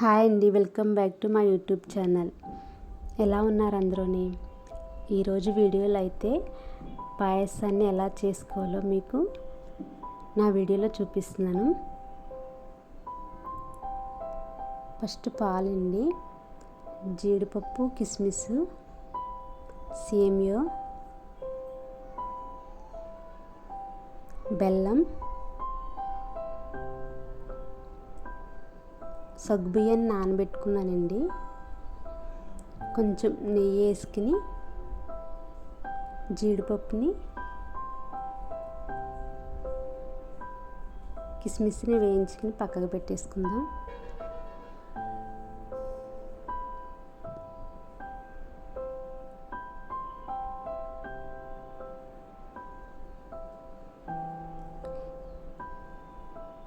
Hi అండి welcome back to మా YouTube channel. ఎలా ఉన్నారు అందరూని? ఈరోజు వీడియోలో అయితే పాయసాన్ని ఎలా చేసుకోవాలో మీకు నా వీడియోలో చూపిస్తున్నాను. ఫస్ట్ పాలండి జీడిపప్పు కిస్మిస్ సేమియో బెల్లం సగ్గుబియ్యం నానబెట్టుకున్నానండి. కొంచెం నెయ్యి వేసుకుని జీడిపప్పుని కిస్మిస్ని వేయించుకుని పక్కకు పెట్టేసుకుందాం.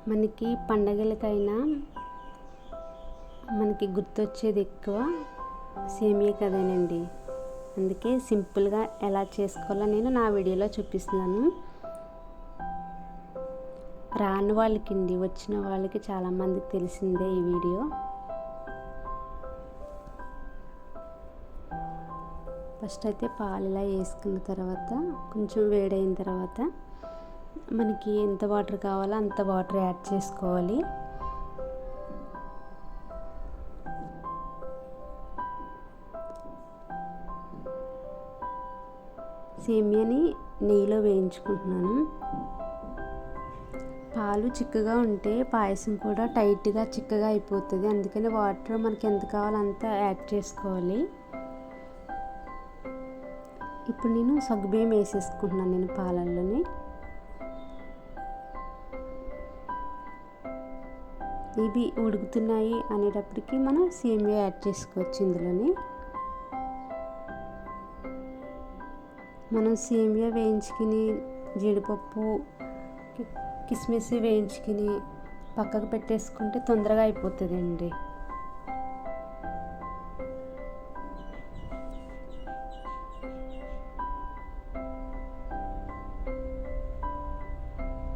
మనకి పండగలకైనా మనకి గుర్తొచ్చేది ఎక్కువ సేమియా కదేనండి. అందుకే సింపుల్గా ఎలా చేసుకోవాలో నేను నా వీడియోలో చూపిస్తున్నాను. రాని వాళ్ళకి వచ్చిన వాళ్ళకి చాలామందికి తెలిసిందే ఈ వీడియో. ఫస్ట్ అయితే పాలు ఇలా వేసుకున్న తర్వాత కొంచెం వేడైన తర్వాత మనకి ఎంత వాటర్ కావాలో అంత వాటర్ యాడ్ చేసుకోవాలి. సేమియాని నెయ్యిలో వేయించుకుంటున్నాను. పాలు చిక్కగా ఉంటే పాయసం కూడా టైట్గా చిక్కగా అయిపోతుంది. అందుకని వాటర్ మనకి ఎంత కావాలో అంత యాడ్ చేసుకోవాలి. ఇప్పుడు నేను సగ్గుబియ్యం వేసేసుకుంటున్నాను నేను పాలల్లోని. ఇవి ఉడుకుతున్నాయి అనేటప్పటికి మనం సేమియా యాడ్ చేసుకోవచ్చు ఇందులోని. మనం సేమియా వేయించుకుని జీడిపప్పు కిస్మిస్ వేయించుకుని పక్కకు పెట్టేసుకుంటే తొందరగా అయిపోతుందండి.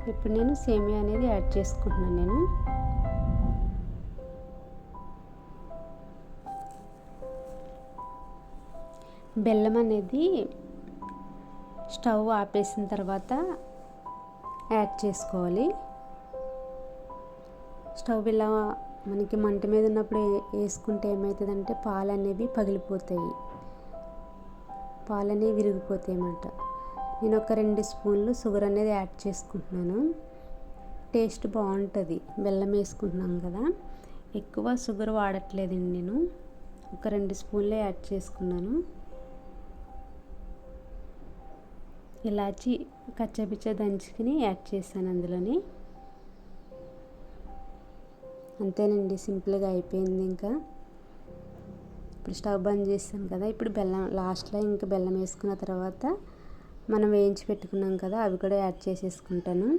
ఇప్పుడు నేను సేమియా అనేది యాడ్ చేసుకుంటున్నాను నేను. బెల్లం అనేది స్టవ్ ఆపేసిన తర్వాత యాడ్ చేసుకోవాలి. స్టవ్ ఇలా మనకి మంట మీద ఉన్నప్పుడు వేసుకుంటే ఏమవుతుందంటే పాలు అనేవి పగిలిపోతాయి. పాలు అనేవి విరిగిపోతాయి అన్నమాట. నేను ఒక రెండు స్పూన్లు షుగర్ అనేది యాడ్ చేసుకుంటున్నాను. టేస్ట్ బాగుంటుంది. బెల్లం వేసుకుంటున్నాం కదా. ఎక్కువ షుగర్ వాడట్లేదండి నేను. ఒక రెండు స్పూన్లే యాడ్ చేసుకున్నాను. ఇలాచి కచ్చపిచ్చ దంచుకుని యాడ్ చేశాను అందులోని. అంతేనండి సింపుల్గా అయిపోయింది ఇంకా. ఇప్పుడు స్టవ్ బంద్ చేస్తాను కదా ఇప్పుడు బెల్లం లాస్ట్లో ఇంకా బెల్లం వేసుకున్న తర్వాత మనం వేయించి పెట్టుకున్నాం కదా అవి కూడా యాడ్ చేసేసుకుంటాను.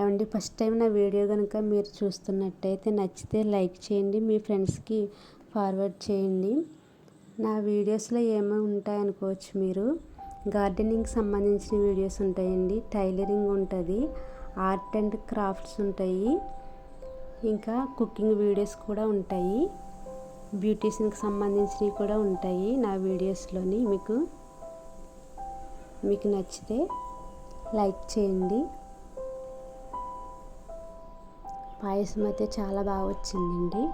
ఏమండి ఫస్ట్ టైం నా వీడియో కనుక మీరు చూస్తున్నట్టయితే నచ్చితే లైక్ చేయండి మీ ఫ్రెండ్స్కి ఫార్వర్డ్ చేయండి. నా వీడియోస్లో ఏమేమి ఉంటాయనుకోవచ్చు మీరు? గార్డెనింగ్ సంబంధించిన వీడియోస్ ఉంటాయండి. టైలరింగ్ ఉంటుంది. ఆర్ట్ అండ్ క్రాఫ్ట్స్ ఉంటాయి. ఇంకా కుకింగ్ వీడియోస్ కూడా ఉంటాయి. బ్యూటీషియన్కి సంబంధించినవి కూడా ఉంటాయి నా వీడియోస్లోని. మీకు మీకు నచ్చితే లైక్ చేయండి. పాయసం అయితే చాలా బాగా వచ్చిందండి.